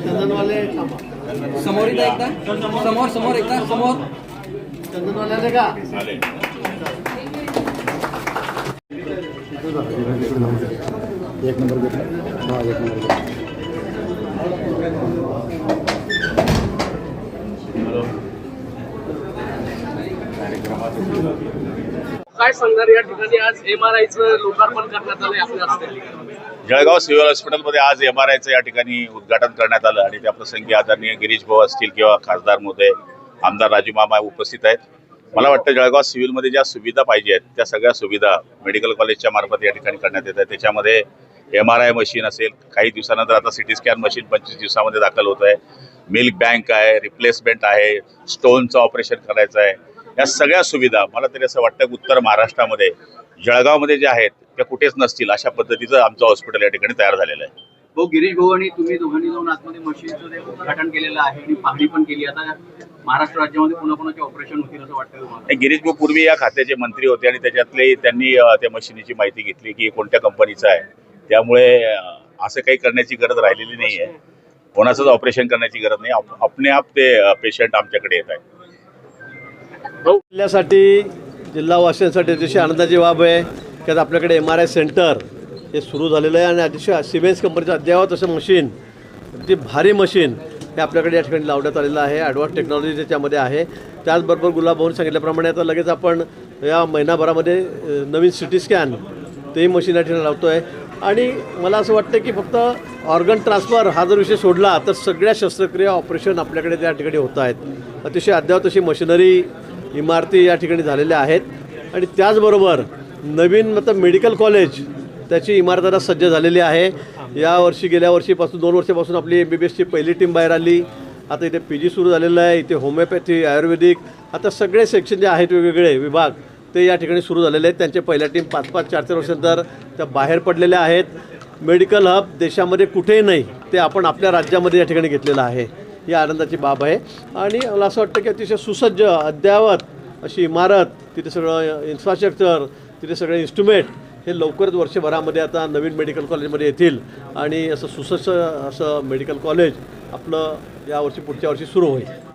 चंदनवाले समोर एकदा एकदा समोर समोर एकदा समोर चंदनवाल्याले का एक नंबर घेतला हा एक नंबर घेतला काय सांगणार या ठिकाणी? आज एम आर आयचं लोकार्पण करण्यात आलं आपल्या हस्ते. जळगाव सिव्हिल हॉस्पिटलमध्ये आज एम आर आयचं या ठिकाणी उद्घाटन करण्यात आलं आणि त्या प्रसंगी आदरणीय गिरीश भाऊ असतील किंवा खासदार मोदय आमदार राजू मामा उपस्थित आहेत. मला वाटतं जळगाव सिव्हिलमध्ये ज्या सुविधा पाहिजे आहेत त्या सगळ्या सुविधा मेडिकल कॉलेजच्या मार्फत या ठिकाणी करण्यात येत आहेत. त्याच्यामध्ये एम आर आय मशीन असेल काही दिवसानंतर आता सिटी स्कॅन मशीन पंचवीस दिवसामध्ये दाखल होत आहे मिल्क बँक आहे रिप्लेसमेंट आहे स्टोनचं ऑपरेशन करायचं आहे या सगळ्या सुविधा मला तरी असं वाटतं की उत्तर महाराष्ट्रामध्ये जळगावमध्ये ज्या आहेत त्या कुठेच नसतील अशा पद्धतीचं आमचं हॉस्पिटल या ठिकाणी तयार झालेलं आहे. हो गिरीश भाऊ आणि तुम्ही दोघांनी जाऊन आतमध्ये मशीनचं ते उद्घाटन केलेलं आहे आणि पाहणी पण केली. आता महाराष्ट्र राज्यामध्ये पुन्हा पुन्हा ऑपरेशन होतील असं वाटतं तुम्हाला. गिरीश भाऊ पूर्वी या खात्याचे मंत्री होते आणि त्याच्यातले त्यांनी त्या मशिनीची माहिती घेतली की कोणत्या कंपनीचं आहे. त्यामुळे असं काही करण्याची गरज राहिलेली नाही आहे कोणाचंच ऑपरेशन करण्याची गरज नाही. आपणे आप ते पेशंट आमच्याकडे येत आहेत. हो. जिल्ह्यासाठी जिल्हावासियांसाठी अतिशय आनंदाची बाब आहे. की आता आपल्याकडे एम आर आय सेंटर हे सुरू झालेलं आहे आणि अतिशय सिमेन्स कंपनीचं अद्ययावत असं मशीन अगदी भारी मशीन हे आपल्याकडे या ठिकाणी लावण्यात आलेलं आहे. ॲडव्हान्स टेक्नॉलॉजी त्याच्यामध्ये आहे. त्याचबरोबर गुलाबभाऊन सांगितल्याप्रमाणे आता लगेच आपण या महिनाभरामध्ये नवीन सी टी स्कॅन तेही मशीन या ठिकाणी लावतो आहे आणि मला असं वाटतं की फक्त ऑर्गन ट्रान्सफर हा जर विषय सोडला तर सगळ्या शस्त्रक्रिया ऑपरेशन आपल्याकडे त्या ठिकाणी होत आहेत. अतिशय अद्ययावत अशी मशिनरी इमारती या ठिकाणी झालेल्या आहेत. आणि त्याचबरोबर नवीन मतलब मेडिकल कॉलेज त्याची इमारत आता सज्ज झालेली आहे. यावर्षी गेल्या वर्षीपासून दोन वर्षापासून आपली एम बी बी एसची पहिली टीम बाहेर आली. आता इथे पी जी सुरू झालेलं आहे. इथे होमिओपॅथी आयुर्वेदिक आता सगळे सेक्शन जे आहेत वेगवेगळे विभाग ते या ठिकाणी सुरू झालेले आहेत. त्यांचे पहिल्या टीम पाच पाच चार चार वर्षानंतर त्या बाहेर पडलेल्या आहेत. मेडिकल हब देशामध्ये कुठेही नाही ते आपण आपल्या राज्यामध्ये या ठिकाणी घेतलेलं आहे. ही आनंदाची बाब आहे. आणि मला असं वाटतं की अतिशय सुसज्ज अद्ययावत अशी इमारत तिथे सगळं इन्फ्रास्ट्रक्चर तिथे सगळे इन्स्ट्रुमेंट हे लवकरच वर्षभरामध्ये आता नवीन मेडिकल कॉलेजमध्ये येतील. आणि असं सुसज्ज असं मेडिकल कॉलेज आपलं यावर्षी पुढच्या वर्षी सुरू होईल.